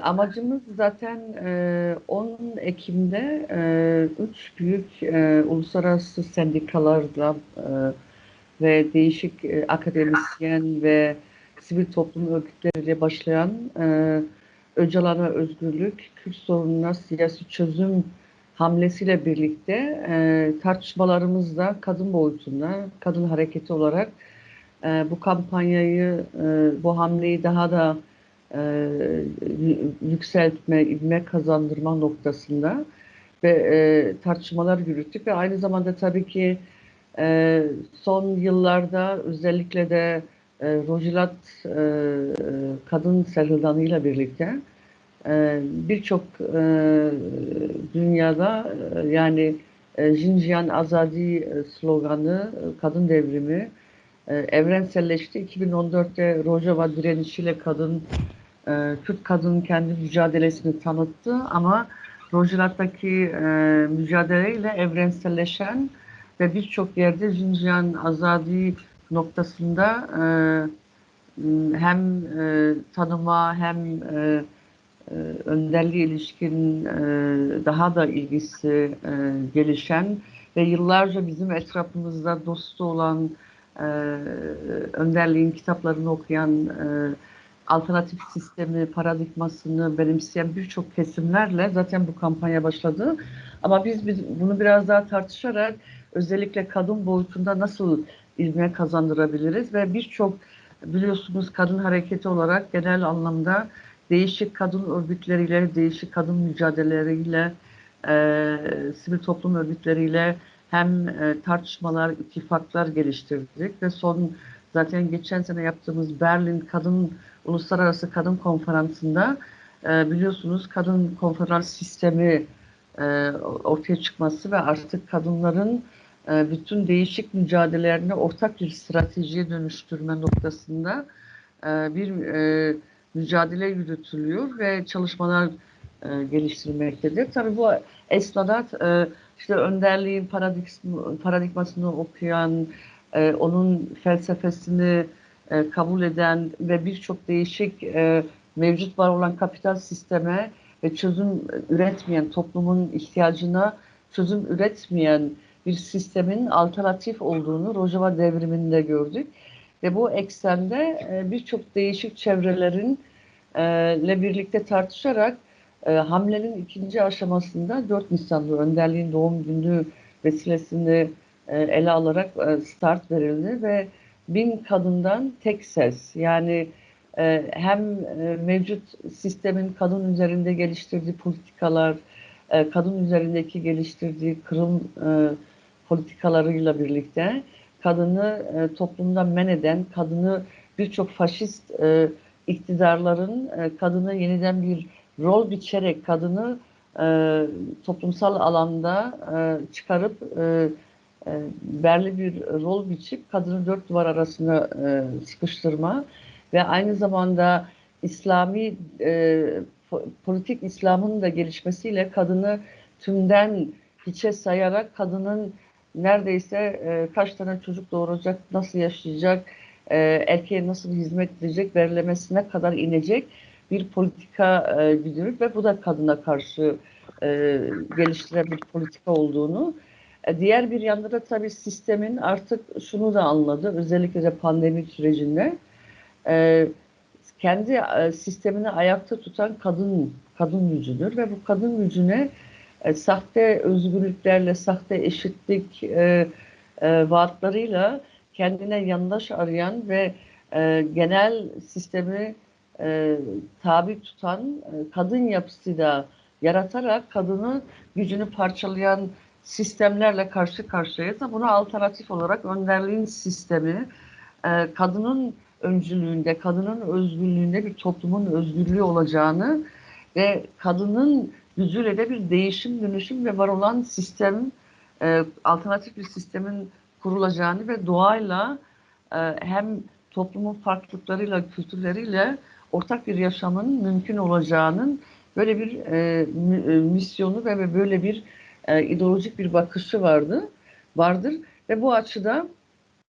amacımız zaten e, 10 Ekim'de e, üç büyük e, uluslararası sendikalarla e, ve değişik e, akademisyen ve sivil toplum örgütleriyle başlayan e, Öcalan'a özgürlük, Kürt sorununa siyasi çözüm hamlesiyle birlikte e, tartışmalarımızda kadın boyutunda, kadın hareketi olarak e, bu kampanyayı, e, bu hamleyi daha da e, yükseltme, ivme kazandırma noktasında ve e, tartışmalar yürüttük ve aynı zamanda tabii ki e, son yıllarda özellikle de e, Rojilat e, kadın selhıdanıyla birlikte e, birçok e, dünyada e, yani e, Jinjiyan Azadi sloganı, kadın devrimi e, evrenselleşti. 2014'te Rojava direnişiyle kadın, e, Kürt kadın kendi mücadelesini tanıttı ama Rojilat'taki e, mücadeleyle evrenselleşen ve birçok yerde Jinjiyan Azadi noktasında e, hem e, tanıma hem e, e, önderliğe ilişkin e, daha da ilgisi e, gelişen ve yıllarca bizim etrafımızda dostu olan e, önderliğin kitaplarını okuyan e, alternatif sistemi, paradigmasını benimseyen birçok kesimlerle zaten bu kampanya başladı. Ama biz, biz bunu biraz daha tartışarak özellikle kadın boyutunda nasıl ilme kazandırabiliriz ve birçok biliyorsunuz kadın hareketi olarak genel anlamda değişik kadın örgütleriyle, değişik kadın mücadeleleriyle, e, sivil toplum örgütleriyle hem e, tartışmalar, ittifaklar geliştirdik ve son zaten geçen sene yaptığımız Berlin Kadın Uluslararası Kadın Konferansı'nda e, biliyorsunuz kadın konferans sistemi e, ortaya çıkması ve artık kadınların e, bütün değişik mücadelelerini ortak bir stratejiye dönüştürme noktasında e, bir e, mücadele yürütülüyor ve çalışmalar e, geliştirmektedir. Tabii bu esnada e, işte önderliğin paradigma, paradigmasını okuyan, e, onun felsefesini e, kabul eden ve birçok değişik e, mevcut var olan kapital sisteme ve çözüm üretmeyen, toplumun ihtiyacına çözüm üretmeyen bir sistemin alternatif olduğunu Rojava devriminde gördük. Ve bu eksende e, birçok değişik çevrelerin e, ile birlikte tartışarak e, hamlenin ikinci aşamasında 4 Nisan'da önderliğin doğum günü vesilesini e, ele alarak e, start verildi ve bin kadından tek ses. Yani e, hem e, mevcut sistemin kadın üzerinde geliştirdiği politikalar, e, kadın üzerindeki geliştirdiği kırım e, politikalarıyla birlikte kadını e, toplumdan men eden, kadını birçok faşist e, iktidarların e, kadını yeniden bir rol biçerek kadını e, toplumsal alanda e, çıkarıp e, e, belli bir rol biçip kadını dört duvar arasında e, sıkıştırma ve aynı zamanda İslami e, politik İslam'ın da gelişmesiyle kadını tümden hiçe sayarak kadının neredeyse e, kaç tane çocuk doğuracak, nasıl yaşayacak, e, erkeğe nasıl hizmet edecek, verilemesine kadar inecek bir politika e, güdülüp ve bu da kadına karşı e, geliştiren bir politika olduğunu. E, diğer bir yanda da tabii sistemin artık şunu da anladı, özellikle de pandemi sürecinde e, kendi e, sistemini ayakta tutan kadın kadın gücüdür ve bu kadın gücüne e, sahte özgürlüklerle, sahte eşitlik e, e, vaatlarıyla kendine yandaş arayan ve e, genel sistemi e, tabi tutan e, kadın yapısı da yaratarak kadını gücünü parçalayan sistemlerle karşı karşıyayız. Buna alternatif olarak önderliğin sistemi, e, kadının öncülüğünde, kadının özgürlüğünde bir toplumun özgürlüğü olacağını ve kadının gücüyle de bir değişim, dönüşüm ve var olan sistem, e, alternatif bir sistemin kurulacağını ve doğayla e, hem toplumun farklılıklarıyla, kültürleriyle ortak bir yaşamın mümkün olacağının böyle bir e, e misyonu ve böyle bir e, ideolojik bir bakışı vardı, vardır. Ve bu açıda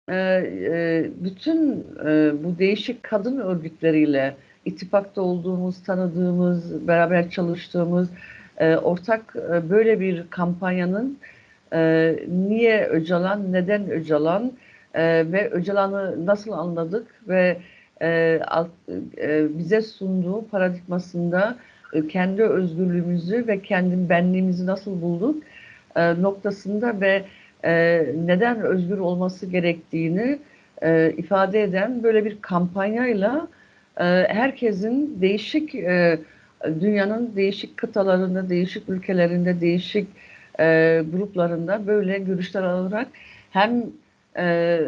e, e, bütün e, bu değişik kadın örgütleriyle ittifakta olduğumuz, tanıdığımız, beraber çalıştığımız e, ortak e, böyle bir kampanyanın e, niye Öcalan, neden Öcalan e, ve Öcalan'ı nasıl anladık ve e, alt, e, bize sunduğu paradigmasında kendi özgürlüğümüzü ve kendi benliğimizi nasıl bulduk e, noktasında ve e, neden özgür olması gerektiğini e, ifade eden böyle bir kampanyayla e, herkesin değişik e, dünyanın değişik kıtalarında, değişik ülkelerinde, değişik e, gruplarında böyle görüşler alarak hem e,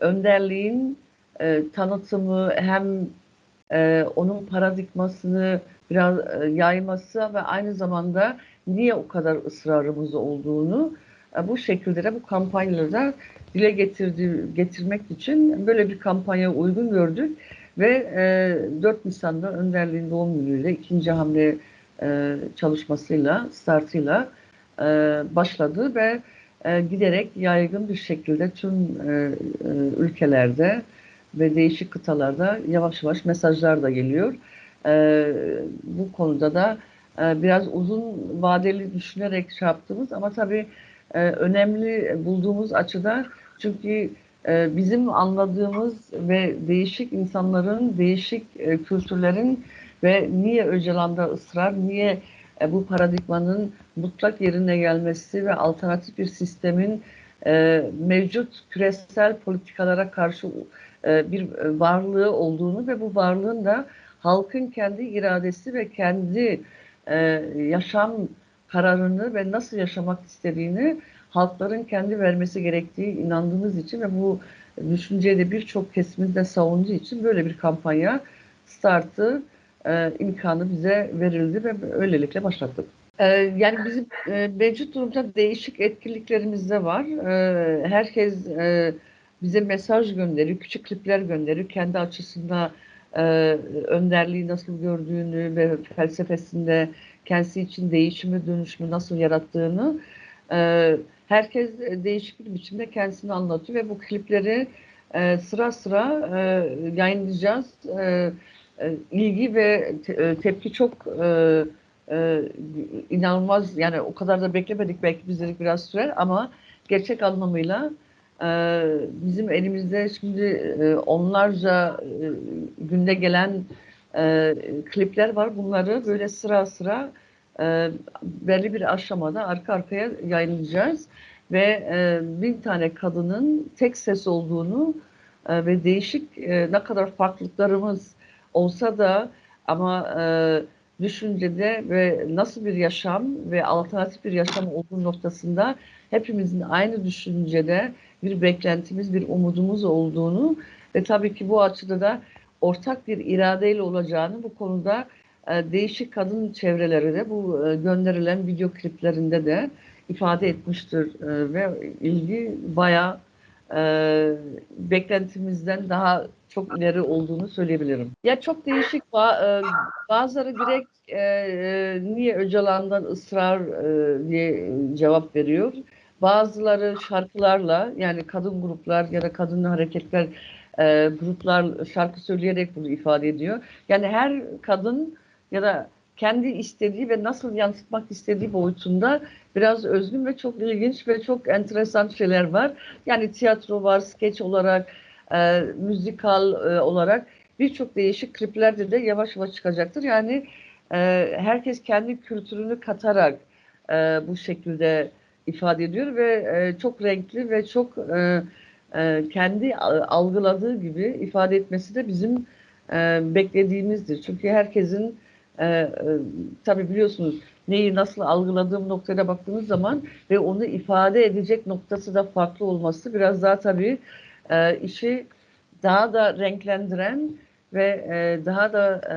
önderliğin e, tanıtımı hem e, onun paradigmasını biraz e, yayması ve aynı zamanda niye o kadar ısrarımız olduğunu e, bu şekilde de bu kampanyalarda dile getirdi, getirmek için böyle bir kampanya uygun gördük ve e, 4 Nisan'da önderliğin doğum günüyle ikinci hamle e, çalışmasıyla, startıyla başladı ve giderek yaygın bir şekilde tüm ülkelerde ve değişik kıtalarda yavaş yavaş mesajlar da geliyor. E, bu konuda da e, biraz uzun vadeli düşünerek şey yaptığımız ama tabii e, önemli bulduğumuz açıda çünkü e, bizim anladığımız ve değişik insanların, değişik e, kültürlerin ve niye Öcalan'da ısrar, niye e, bu paradigmanın mutlak yerine gelmesi ve alternatif bir sistemin e, mevcut küresel politikalara karşı e, bir varlığı olduğunu ve bu varlığın da halkın kendi iradesi ve kendi e, yaşam kararını ve nasıl yaşamak istediğini halkların kendi vermesi gerektiği inandığımız için ve bu düşünceyi de birçok kesiminde savunduğu için böyle bir kampanya startı e, imkanı bize verildi ve öylelikle başlattık. E, yani bizim e, mevcut durumda değişik etkinliklerimiz de var. E, herkes e, bize mesaj gönderiyor, küçük klipler gönderiyor. Kendi açısında e, önderliği nasıl gördüğünü ve felsefesinde kendisi için değişimi, dönüşümü nasıl yarattığını e, herkes değişik bir biçimde kendisini anlatıyor ve bu klipleri e, sıra sıra e, yayınlayacağız. E, e, ilgi ve te, e, tepki çok e, e, inanılmaz yani o kadar da beklemedik belki bizleri biraz sürer ama gerçek anlamıyla bizim elimizde şimdi e, onlarca e, günde gelen e, klipler var. Bunları böyle sıra sıra belli bir aşamada arka arkaya yayınlayacağız ve bin tane kadının tek ses olduğunu ve değişik ne kadar farklılıklarımız olsa da ama düşüncede ve nasıl bir yaşam ve alternatif bir yaşam olduğu noktasında hepimizin aynı düşüncede bir beklentimiz, bir umudumuz olduğunu ve tabii ki bu açıda da ortak bir iradeyle olacağını bu konuda e, değişik kadın çevreleri de bu e, gönderilen video kliplerinde de ifade etmiştir e, ve ilgi bayağı e, beklentimizden daha çok ileri olduğunu söyleyebilirim. Ya çok değişik e, bazıları direkt e, e, niye Öcalan'dan ısrar e, diye cevap veriyor. Bazıları şarkılarla yani kadın gruplar ya da kadın hareketler e, gruplar şarkı söyleyerek bunu ifade ediyor. Yani her kadın ya da kendi istediği ve nasıl yansıtmak istediği boyutunda biraz özgün ve çok ilginç ve çok enteresan şeyler var. Yani tiyatro var, skeç olarak, e, müzikal e, olarak birçok değişik kliplerde de yavaş yavaş çıkacaktır. Yani e, herkes kendi kültürünü katarak e, bu şekilde ifade ediyor ve e, çok renkli ve çok e, e, kendi algıladığı gibi ifade etmesi de bizim e, beklediğimizdir. Çünkü herkesin e, e, tabii biliyorsunuz neyi nasıl algıladığım noktaya baktığınız zaman ve onu ifade edecek noktası da farklı olması biraz daha tabii e, işi daha da renklendiren ve e, daha da e,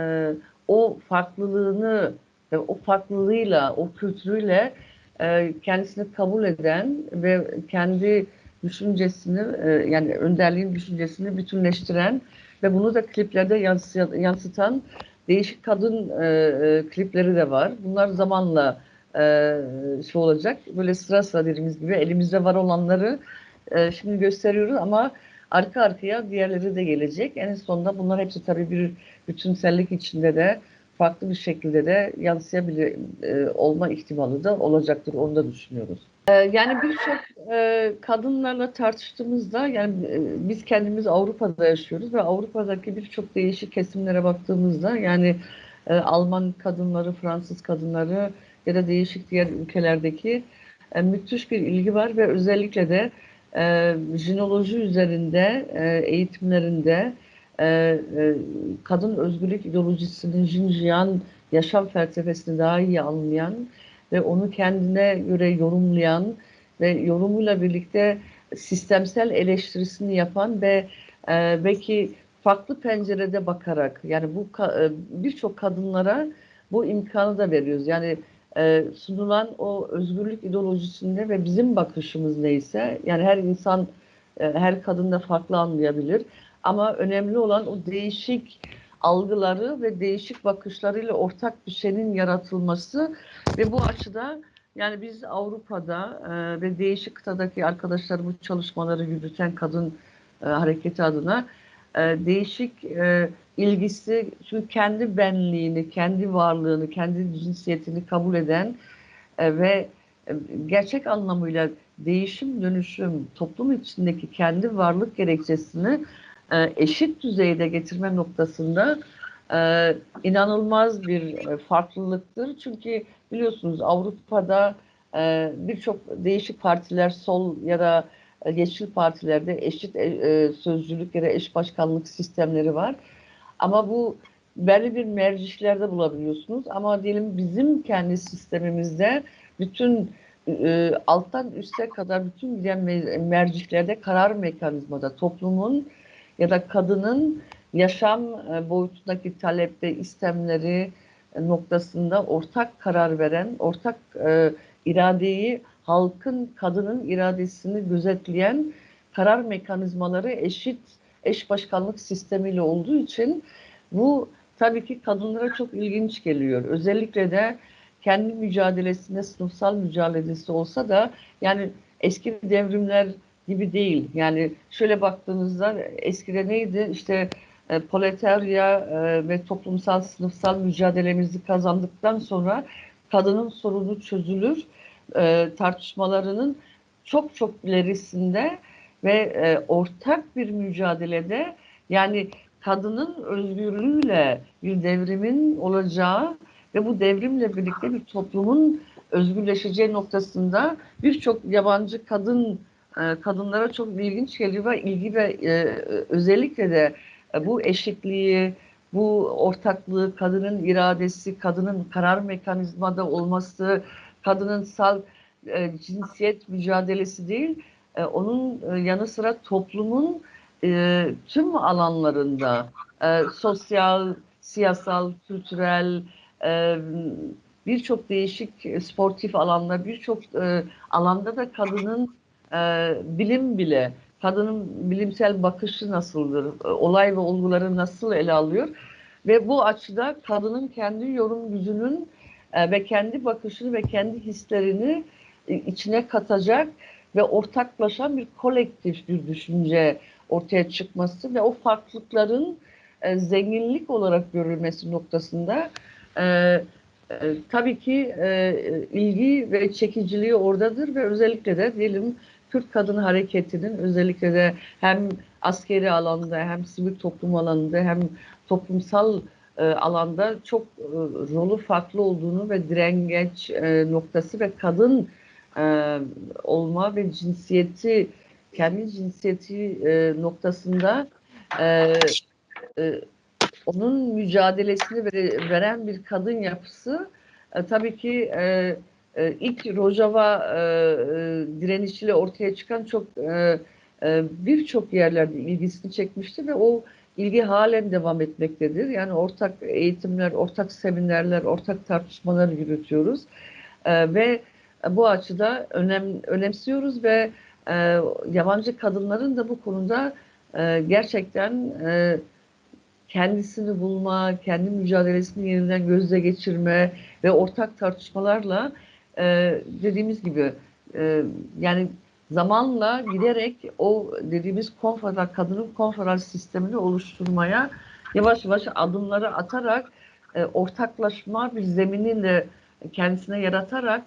o farklılığını ve o farklılığıyla, o kültürüyle e, kendisini kabul eden ve kendi düşüncesini e, yani önderliğin düşüncesini bütünleştiren ve bunu da kliplerde yansıtan değişik kadın e, klipleri de var. Bunlar zamanla e, şey olacak. Böyle sıra sıra dediğimiz gibi elimizde var olanları şimdi gösteriyoruz ama arka arkaya diğerleri de gelecek. En sonunda bunlar hepsi tabii bir bütünsellik içinde de farklı bir şekilde de yansıyabilir e, olma ihtimali de olacaktır. Onu da düşünüyoruz. E, yani birçok e, kadınlarla tartıştığımızda yani e, biz kendimiz Avrupa'da yaşıyoruz ve Avrupa'daki birçok değişik kesimlere baktığımızda yani e, Alman kadınları, Fransız kadınları ya da değişik diğer ülkelerdeki e, müthiş bir ilgi var ve özellikle de e, jinoloji üzerinde e, eğitimlerinde e, e, kadın özgürlük ideolojisinin Jinjiyan yaşam felsefesini daha iyi anlayan ve onu kendine göre yorumlayan ve yorumuyla birlikte sistemsel eleştirisini yapan ve e, belki farklı pencerede bakarak yani bu e, birçok kadınlara bu imkanı da veriyoruz. Yani e, sunulan o özgürlük ideolojisinde ve bizim bakışımız neyse yani her insan e, her kadın da farklı anlayabilir ama önemli olan o değişik algıları ve değişik bakışlarıyla ortak bir şeyin yaratılması ve bu açıda yani biz Avrupa'da e, ve değişik kıtadaki arkadaşlar bu çalışmaları yürüten kadın e, hareketi adına e, değişik e, ilgisi çünkü kendi benliğini, kendi varlığını, kendi cinsiyetini kabul eden e, ve e, gerçek anlamıyla değişim, dönüşüm, toplum içindeki kendi varlık gerekçesini e, eşit düzeyde getirme noktasında e, inanılmaz bir e, farklılıktır. Çünkü biliyorsunuz Avrupa'da birçok değişik partiler sol ya da yeşil partilerde eşit sözcülük ya da eş başkanlık sistemleri var. Ama bu belli bir mercihlerde bulabiliyorsunuz. Ama diyelim bizim kendi sistemimizde bütün alttan üste kadar bütün giden mercihlerde karar mekanizmada toplumun ya da kadının yaşam e, boyutundaki talepte istemleri e, noktasında ortak karar veren, ortak e, iradeyi halkın, kadının iradesini gözetleyen karar mekanizmaları eşit eş başkanlık sistemiyle olduğu için bu tabii ki kadınlara çok ilginç geliyor. Özellikle de kendi mücadelesinde sınıfsal mücadelesi olsa da yani eski devrimler gibi değil. Yani şöyle baktığınızda eskide neydi? İşte e, proletarya e, ve toplumsal sınıfsal mücadelemizi kazandıktan sonra kadının sorunu çözülür e, tartışmalarının çok çok ilerisinde ve e, ortak bir mücadelede yani kadının özgürlüğüyle bir devrimin olacağı ve bu devrimle birlikte bir toplumun özgürleşeceği noktasında birçok yabancı kadın kadınlara çok ilginç geliyor ve ilgi ve e, özellikle de e, bu eşitliği, bu ortaklığı, kadının iradesi, kadının karar mekanizmada olması, kadının sal e, cinsiyet mücadelesi değil, e, onun e, yanı sıra toplumun e, tüm alanlarında e, sosyal, siyasal, kültürel, e, birçok değişik sportif alanda, birçok e, alanda da kadının e, bilim bile, kadının bilimsel bakışı nasıldır, e, olay ve olguları nasıl ele alıyor? Ve bu açıda kadının kendi yorum gücünün e, ve kendi bakışını ve kendi hislerini e, içine katacak ve ortaklaşan bir kolektif bir düşünce ortaya çıkması ve o farklılıkların e, zenginlik olarak görülmesi noktasında e, e, tabii ki e, ilgi ve çekiciliği oradadır ve özellikle de diyelim Kürt kadın hareketinin özellikle de hem askeri alanda hem sivil toplum alanında hem toplumsal e, alanda çok e, rolü farklı olduğunu ve direngeç e, noktası ve kadın olma ve cinsiyeti kendi cinsiyeti noktasında onun mücadelesini vere, veren bir kadın yapısı. Tabii ki e, e, ilk Rojava e, e, direnişiyle ortaya çıkan çok e, e, birçok yerlerde ilgisini çekmişti ve o ilgi halen devam etmektedir. Yani ortak eğitimler, ortak seminerler, ortak tartışmalar yürütüyoruz e, ve bu açıda önem önemsiyoruz ve e, yabancı kadınların da bu konuda e, gerçekten e, kendisini bulma, kendi mücadelesini yeniden gözle geçirme ve ortak tartışmalarla e, dediğimiz gibi e, yani zamanla giderek o dediğimiz konferans, kadının konferans sistemini oluşturmaya yavaş yavaş adımları atarak e, ortaklaşma bir zeminini kendisine yaratarak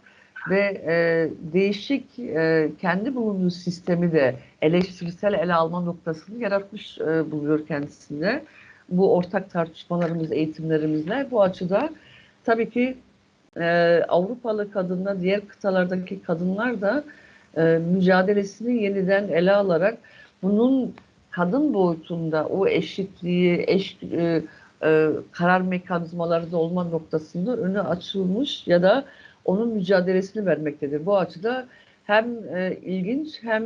ve e, değişik e, kendi bulunduğu sistemi de eleştirisel ele alma noktasını yaratmış e, buluyor kendisinde. Bu ortak tartışmalarımız, eğitimlerimizle bu açıda tabii ki e, Avrupalı kadınlar, diğer kıtalardaki kadınlar da e, mücadelesini yeniden ele alarak bunun kadın boyutunda o eşitliği, eş, e, e, karar mekanizmaları da olma noktasında önü açılmış ya da onun mücadelesini vermektedir. Bu açıda hem e, ilginç hem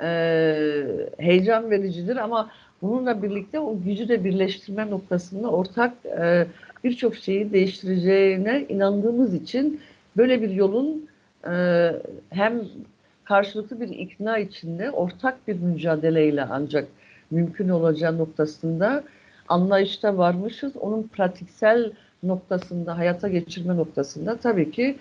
e, heyecan vericidir ama bununla birlikte o gücü de birleştirme noktasında ortak e, birçok şeyi değiştireceğine inandığımız için böyle bir yolun e, hem karşılıklı bir ikna içinde ortak bir mücadeleyle ancak mümkün olacağı noktasında anlayışta varmışız. Onun pratiksel noktasında, hayata geçirme noktasında tabii ki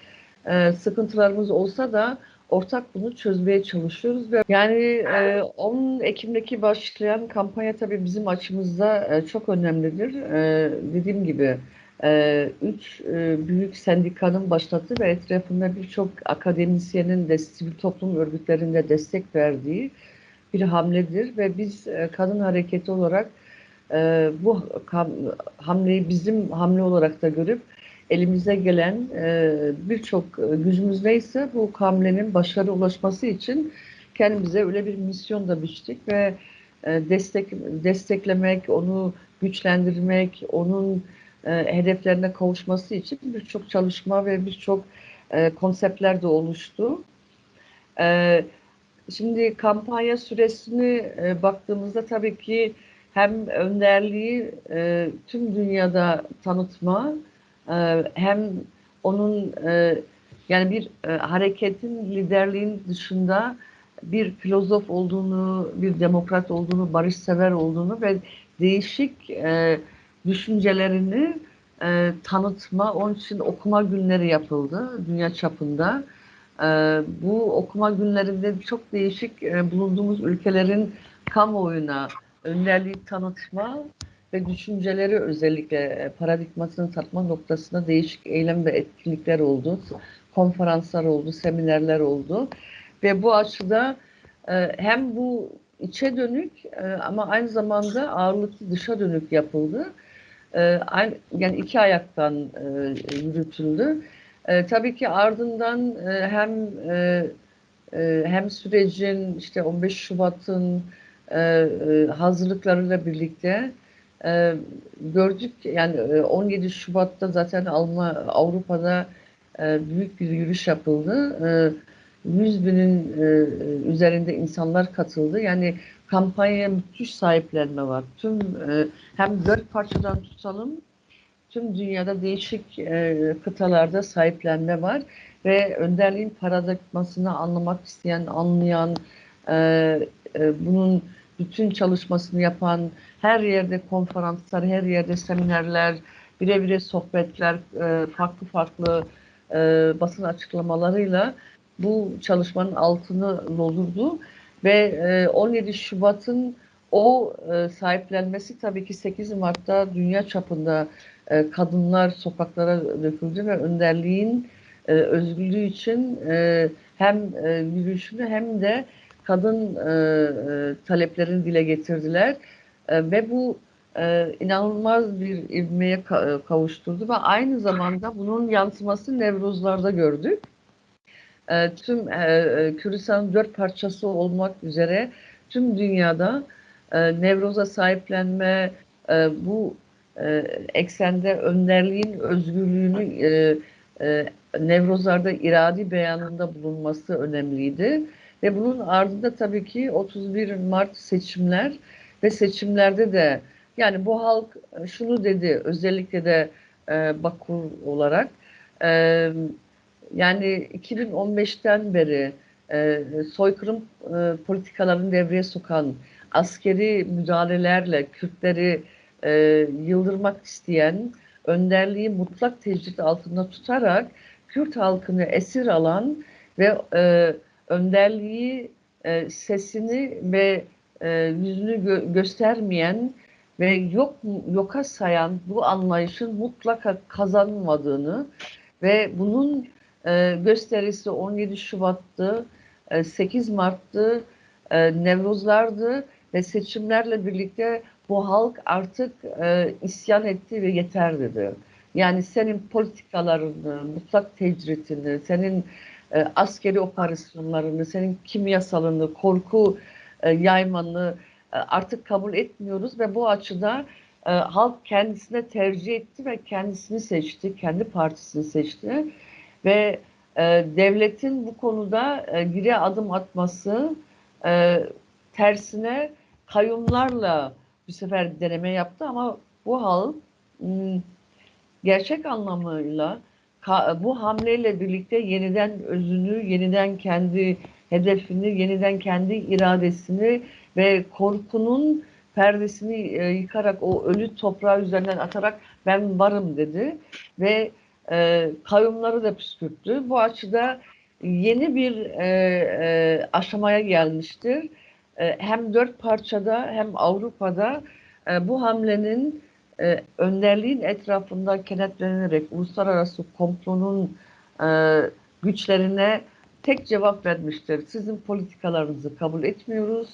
e, sıkıntılarımız olsa da ortak bunu çözmeye çalışıyoruz. ve Yani e, 10 Ekim'deki başlayan kampanya tabii bizim açımızda e, çok önemlidir. E, dediğim gibi e, üç e, büyük sendikanın başlattığı ve etrafında birçok akademisyenin de sivil toplum örgütlerinde destek verdiği bir hamledir ve biz e, kadın hareketi olarak e, bu hamleyi bizim hamle olarak da görüp elimize gelen e, birçok gücümüz neyse bu hamlenin başarı ulaşması için kendimize öyle bir misyon da biçtik ve e, destek desteklemek, onu güçlendirmek, onun e, hedeflerine kavuşması için birçok çalışma ve birçok e, konseptler de oluştu. E, şimdi kampanya süresini e, baktığımızda tabii ki hem önderliği e, tüm dünyada tanıtma e, hem onun e, yani bir e, hareketin liderliğin dışında bir filozof olduğunu, bir demokrat olduğunu, barışsever olduğunu ve değişik e, düşüncelerini e, tanıtma, onun için okuma günleri yapıldı dünya çapında. E, bu okuma günlerinde çok değişik e, bulunduğumuz ülkelerin kamuoyuna önderliği tanıtma ve düşünceleri özellikle e, paradigmasını tatma noktasında değişik eylem ve etkinlikler oldu. Konferanslar oldu, seminerler oldu. Ve bu açıda e, hem bu içe dönük e, ama aynı zamanda ağırlıklı dışa dönük yapıldı. Yani iki ayaktan yürütüldü. Tabii ki ardından hem hem sürecin işte 15 Şubat'ın hazırlıklarıyla birlikte e, gördük yani 17 e, Şubat'ta zaten Alma, Avrupa'da e, büyük bir yürüyüş yapıldı. E, 100 binin e, üzerinde insanlar katıldı. Yani kampanyaya müthiş sahiplenme var. Tüm e, hem dört parçadan tutalım tüm dünyada değişik e, kıtalarda sahiplenme var ve önderliğin paradigmasını anlamak isteyen, anlayan, e, e, bunun bütün çalışmasını yapan, her yerde konferanslar, her yerde seminerler, birebir sohbetler, e, farklı farklı e, basın açıklamalarıyla bu çalışmanın altını doldurdu. Ve 17 e, Şubat'ın o sahiplenmesi tabii ki 8 Mart'ta dünya çapında kadınlar sokaklara döküldü ve önderliğin özgürlüğü için hem yürüyüşünü hem de kadın taleplerini dile getirdiler e, ve bu e, inanılmaz bir ivmeye e, kavuşturdu ve aynı zamanda bunun yansıması Nevruzlarda gördük. E, tüm e, e, dört parçası olmak üzere tüm dünyada e, Nevruz'a sahiplenme, bu eksende önderliğin özgürlüğünü Nevruzlarda iradi beyanında bulunması önemliydi. Ve bunun ardında tabii ki 31 Mart seçimler ve seçimlerde de yani bu halk e, şunu dedi özellikle de e, Bakur olarak e, yani 2015'ten beri e, soykırım e, politikalarını devreye sokan askeri müdahalelerle Kürtleri e, yıldırmak isteyen önderliği mutlak tecrit altında tutarak Kürt halkını esir alan ve e, önderliği e, sesini ve e, yüzünü gö- göstermeyen ve yok yoka sayan bu anlayışın mutlaka kazanmadığını ve bunun e, gösterisi 17 Şubat'tı, e, 8 Mart'tı, e, Nevruzlardı ve seçimlerle birlikte bu halk artık e, isyan etti ve yeter dedi. Yani senin politikalarını, mutlak tecritini, senin e, askeri operasyonlarını, senin kimyasalını, korku yaymanı e, artık kabul etmiyoruz ve bu açıda e, halk kendisine tercih etti ve kendisini seçti, kendi partisini seçti ve e, devletin bu konuda e, adım atması e, tersine kayyumlarla bu sefer deneme yaptı ama bu hmm, gerçek anlamıyla bu hamleyle birlikte yeniden özünü, yeniden kendi hedefini, yeniden kendi iradesini ve korkunun perdesini e, yıkarak o ölü toprağı üzerinden atarak ben varım dedi ve e, kayyumları da püskürttü. Bu açıda yeni bir e, e, aşamaya gelmiştir. E, hem dört parçada hem Avrupa'da e, bu hamlenin e, önderliğin etrafında kenetlenerek uluslararası komplonun e, güçlerine tek cevap vermiştir. Sizin politikalarınızı kabul etmiyoruz.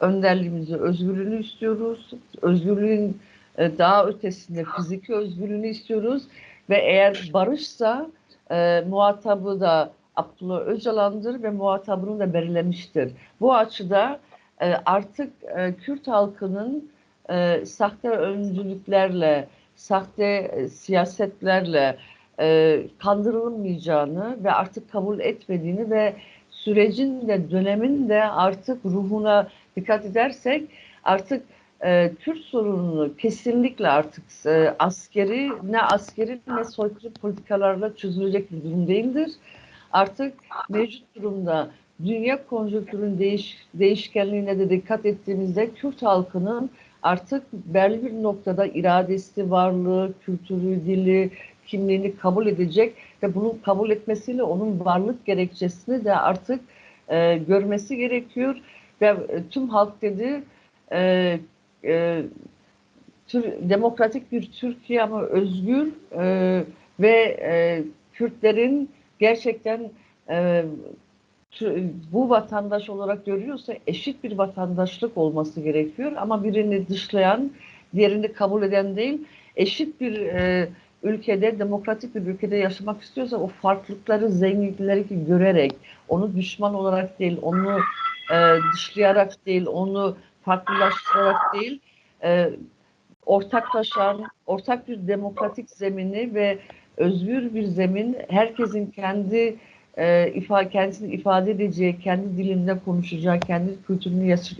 Önderliğimizi, özgürlüğünü istiyoruz. Özgürlüğün e, daha ötesinde fiziki özgürlüğünü istiyoruz. Ve eğer barışsa e, muhatabı da Abdullah Öcalan'dır ve muhatabını da belirlemiştir. Bu açıda e, artık e, Kürt halkının e, sahte öncülüklerle, sahte e, siyasetlerle e, kandırılmayacağını ve artık kabul etmediğini ve sürecin de dönemin de artık ruhuna dikkat edersek artık e, Kürt sorununu kesinlikle artık e, askeri ne askeri ne soykırı politikalarla çözülecek bir durum değildir. Artık mevcut durumda dünya konjonktürün değiş, değişkenliğine de dikkat ettiğimizde Kürt halkının artık belli bir noktada iradesi, varlığı, kültürü, dili, kimliğini kabul edecek ve bunun kabul etmesiyle onun varlık gerekçesini de artık e, görmesi gerekiyor. Ve e, tüm halk dedi e, e, tür, demokratik bir Türkiye ama özgür e, ve e, Kürtlerin gerçekten e, bu vatandaş olarak görüyorsa eşit bir vatandaşlık olması gerekiyor. Ama birini dışlayan, diğerini kabul eden değil, eşit bir e, ülkede, demokratik bir ülkede yaşamak istiyorsa o farklılıkları, zenginlikleri görerek, onu düşman olarak değil, onu e, dışlayarak değil, onu farklılaştırarak değil, e, ortaklaşan, ortak bir demokratik zemini ve özgür bir zemin, herkesin kendi e, ifa, kendisini ifade edeceği, kendi dilinde konuşacak, kendi kültürünü yaş,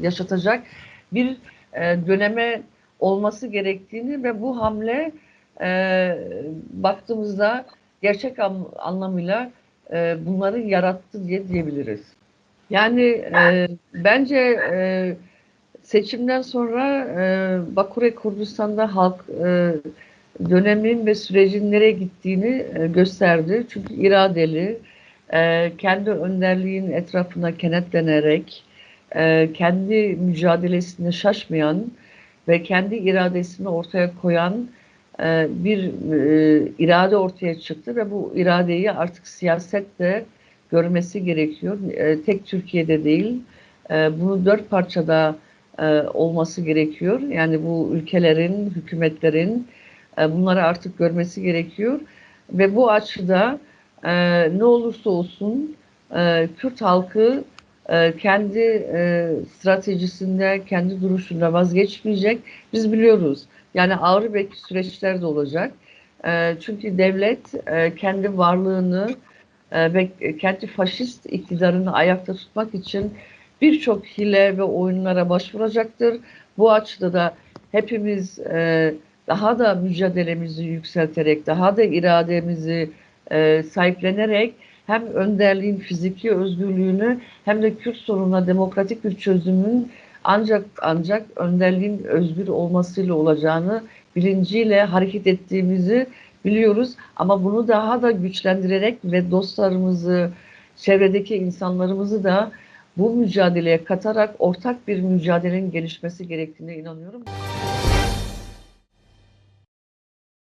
yaşatacak bir e, döneme olması gerektiğini ve bu hamle e, baktığımızda gerçek anlamıyla e, bunları yarattı diye diyebiliriz. Yani e, bence e, seçimden sonra e, Bakure Kurdistan'da halk e, dönemin ve sürecin nereye gittiğini e, gösterdi. Çünkü iradeli, e, kendi önderliğin etrafına kenetlenerek, e, kendi mücadelesini şaşmayan ve kendi iradesini ortaya koyan bir irade ortaya çıktı ve bu iradeyi artık siyasette görmesi gerekiyor. tek Türkiye'de değil, bunu dört parçada olması gerekiyor. Yani bu ülkelerin, hükümetlerin, e, bunları artık görmesi gerekiyor. Ve bu açıda e, ne olursa olsun e, Kürt halkı e, kendi e, stratejisinde, kendi duruşunda vazgeçmeyecek. Biz biliyoruz. Yani ağır belki süreçler de olacak. E, çünkü devlet e, kendi varlığını e, ve kendi faşist iktidarını ayakta tutmak için birçok hile ve oyunlara başvuracaktır. Bu açıda da hepimiz e, daha da mücadelemizi yükselterek, daha da irademizi e, sahiplenerek hem önderliğin fiziki özgürlüğünü hem de Kürt sorununa demokratik bir çözümün ancak ancak önderliğin özgür olmasıyla olacağını bilinciyle hareket ettiğimizi biliyoruz. Ama bunu daha da güçlendirerek ve dostlarımızı, çevredeki insanlarımızı da bu mücadeleye katarak ortak bir mücadelenin gelişmesi gerektiğine inanıyorum.